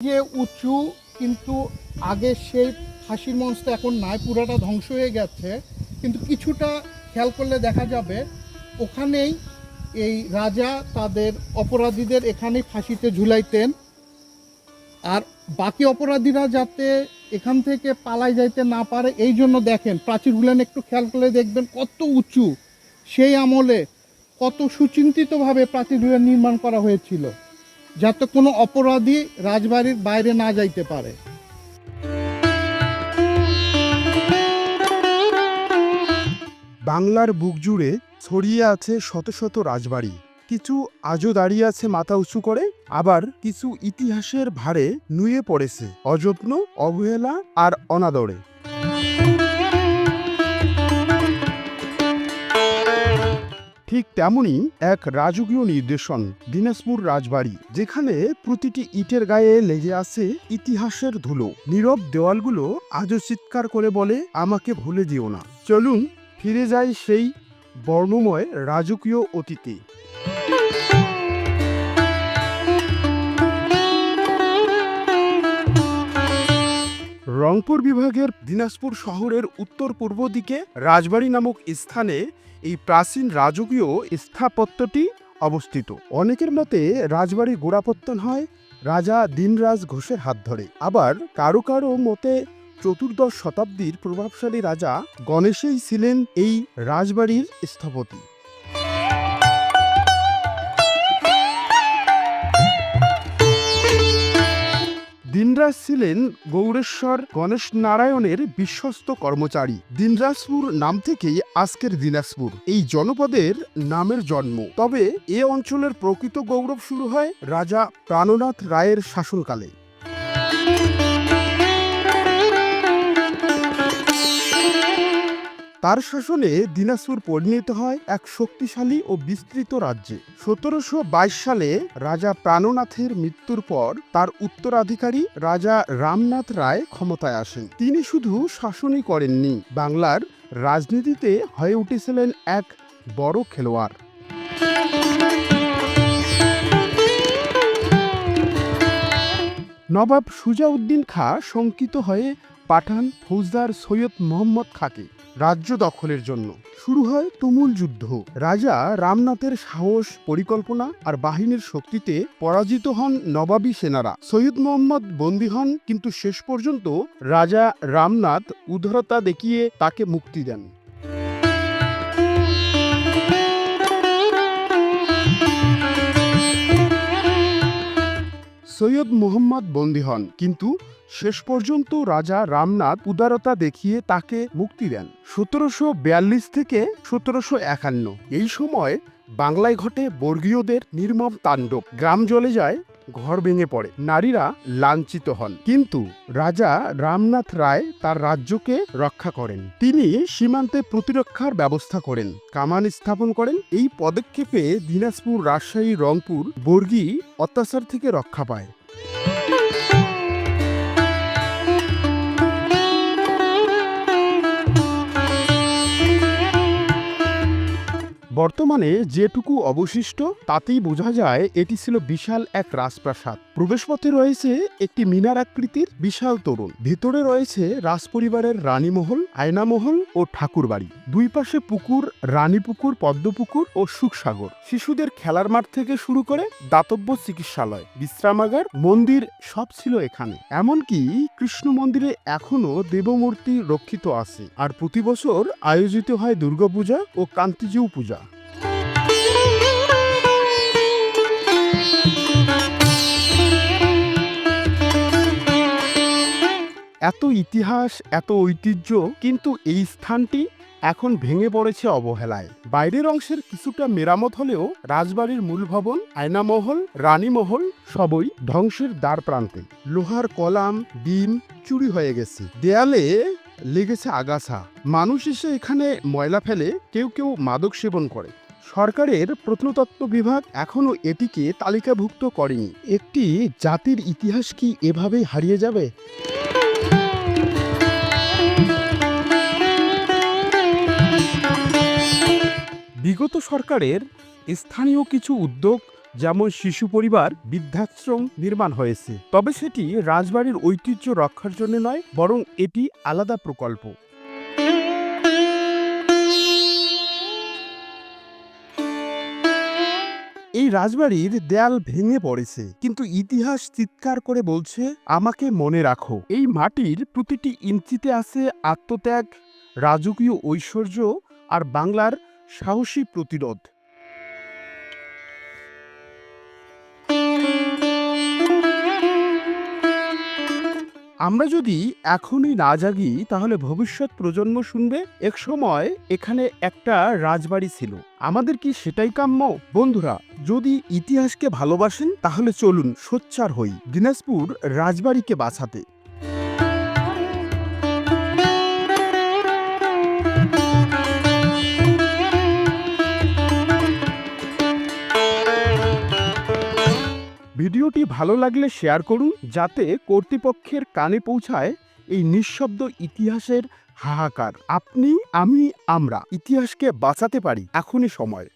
যে উঁচু, কিন্তু আগে সেই ফাঁসির মঞ্চটা এখন নাই, পুরাটা ধ্বংস হয়ে গেছে। কিন্তু কিছুটা খেয়াল করলে দেখা যাবে, ওখানেই এই রাজা তাদের অপরাধীদের এখানেই ফাঁসিতে ঝুলাইতেন। আর বাকি অপরাধীরা যাতে এখান থেকে পালাই যাইতে না পারে, এই জন্য দেখেন প্রাচীরগুলো একটু খেয়াল করলে দেখবেন কত উঁচু। সেই আমলে কত সুচিন্তিতভাবে প্রাচীরগুলো নির্মাণ করা হয়েছিল। যাতে কোনো অপরাধী রাজবাড়ির বাইরে না যাইতে পারে। বাংলার বুক জুড়ে ছড়িয়ে আছে শত শত রাজবাড়ি। কিছু আজও দাঁড়িয়ে আছে মাথা উঁচু করে, আবার কিছু ইতিহাসের ভারে নুয়ে পড়েছে অযত্ন, অবহেলা আর অনাদরে। ঠিক তেমনই এক রাজকীয় নির্দেশন দিনাজপুর রাজবাড়ি, যেখানে প্রতিটি ইটের গায়ে লেগে আছে ইতিহাসের ধুলো। নীরব দেওয়ালগুলো আজও চিৎকার করে বলে, আমাকে ভুলে দিও না। চলুন ফিরে যাই সেই বর্ণময় রাজকীয় অতীতে। রংপুর বিভাগের দিনাজপুর শহরের উত্তর পূর্ব দিকে রাজবাড়ি নামক স্থানে এই প্রাচীন রাজকীয় স্থাপত্যটি অবস্থিত। অনেকের মতে রাজবাড়ি গোড়াপত্তন হয়, রাজা দিনরাজ ঘোষের হাত ধরে। আবার কারও কারও মতে চতুর্দশ শতাব্দীর প্রভাবশালী রাজা গণেশেই ছিলেন এই রাজবাড়ির স্থপতি। দিনরাজ ছিলেন গৌরেশ্বর গণেশ নারায়ণের বিশ্বস্ত কর্মচারী। দিনরাজপুর নাম থেকেই আজকের দিনাজপুর। এই জনপদের নামের জন্ম। তবে এ অঞ্চলের প্রকৃত গৌরব শুরু হয় রাজা প্রাণনাথ রায়ের শাসনকালে। তার শাসনে দিনাজপুর পরিণত হয় এক শক্তিশালী ও বিস্তৃত রাজ্যে। সতেরোশো বাইশ সালে রাজা প্রাণনাথের মৃত্যুর পর তার উত্তরাধিকারী রাজা রামনাথ রায় ক্ষমতায় আসেন। তিনি শুধু শাসনই করেননি, বাংলার রাজনীতিতে হয়ে উঠেছিলেন এক বড় খেলোয়াড়। নবাব সুজাউদ্দিন খাঁ শঙ্কিত হয়ে পাঠান ফৌজদার সৈয়দ মোহাম্মদ খাকে রাজ্য দখলের জন্য। শুরু হয় তুমুল যুদ্ধ। রাজা রামনাথের সাহস, পরিকল্পনা আর বাহিনীর শক্তিতে পরাজিত হন নবাবী সেনারা। সৈয়দ মোহাম্মদ বন্দী হন, কিন্তু শেষ পর্যন্ত রাজা রামনাথ উদারতা দেখিয়ে তাকে মুক্তি দেন। সৈয়দ মোহাম্মদ বন্দী হন, কিন্তু শেষ পর্যন্ত রাজা রামনাথ উদারতা দেখিয়ে তাকে মুক্তি দেন। সতেরোশো বিয়াল্লিশ থেকে সতেরোশো একান্ন। এই সময় বাংলায় ঘটে বর্গীয়দের নির্মম তাণ্ডব। গ্রাম জ্বলে যায় ঘর ভেঙে পড়ে। নারীরা লাঞ্ছিত হন। কিন্তু রাজা রামনাথ রায় তার রাজ্যকে রক্ষা করেন। তিনি সীমান্তে প্রতিরক্ষার ব্যবস্থা করেন, কামান স্থাপন করেন। এই পদক্ষেপে দিনাজপুর, রাজশাহী, রংপুর, বর্গী অত্যাচার থেকে রক্ষা পায়। বর্তমানে যেটুকু অবশিষ্ট, তাতেই বোঝা যায় এটি ছিল বিশাল এক রাজপ্রাসাদ। প্রবেশপথে রয়েছে একটি মিনার আকৃতির বিশাল তরুণ। ভেতরে রয়েছে রাজপরিবারের রানীমহল, আয়নামহল ও ঠাকুরবাড়ি। দুই পাশে পুকুর রানী পুকুর পদ্মপুকুর ও সুখসাগর। শিশুদের খেলার মাঠ থেকে শুরু করে দাতব্য চিকিৎসালয়, বিশ্রামাগার, মন্দির সব ছিল এখানে। এমনকি কৃষ্ণ মন্দিরে এখনও দেবমূর্তি রক্ষিত আছে। আর প্রতি বছর আয়োজিত হয় দুর্গাপূজা ও কান্তিজিউ পূজা। এত ইতিহাস, এত ঐতিহ্য, কিন্তু এই স্থানটি এখন ভেঙে পড়েছে অবহেলায়। বাইরের অংশের কিছুটা মেরামত হলেও রাজবাড়ির মূল ভবন আয়নামহল, রানীমহল সবই ধ্বংসের দ্বার প্রান্তে। লোহার কলাম ডিম চুরি হয়ে গেছে। দেয়ালে লেগেছে আগাছা। মানুষ এসে এখানে ময়লা ফেলে কেউ কেউ মাদক সেবন করে। সরকারের প্রত্নতত্ত্ব বিভাগ এখনও এটিকে তালিকাভুক্ত করেনি। একটি জাতির ইতিহাস কি এভাবেই হারিয়ে যাবে? বিগত সরকারের স্থানীয় কিছু উদ্যোগ, যেমন শিশু পরিবার বৃদ্ধাশ্রম নির্মাণ হয়েছে। তবে সেটি রাজবাড়ির ঐতিহ্য রক্ষার জন্য নয়, বরং এটি আলাদা প্রকল্প। এই রাজবাড়ির দেয়াল ভেঙে পড়েছে, কিন্তু ইতিহাস চিৎকার করে বলছে, আমাকে মনে রাখো। এই মাটির প্রতিটি ইঞ্চিতে আছে আত্মত্যাগ, রাজকীয় ঐশ্বর্য আর বাংলার সাহসী প্রতিরোধ। আমরা যদি এখনই না জাগি, তাহলে ভবিষ্যৎ প্রজন্ম শুনবে, এক সময় এখানে একটা রাজবাড়ি ছিল। আমাদের কি সেটাই কাম্য? বন্ধুরা, যদি ইতিহাসকে ভালোবাসেন, তাহলে চলুন সোচ্চার হই। দিনাজপুর রাজবাড়িকে বাঁচাতে। ভিডিওটি ভালো লাগলে শেয়ার করুন যাতে কর্তৃপক্ষের কানে পৌঁছায় এই নিঃশব্দ ইতিহাসের হাহাকার। আপনি, আমি, আমরা ইতিহাসকে বাঁচাতে পারি। এখনই সময়।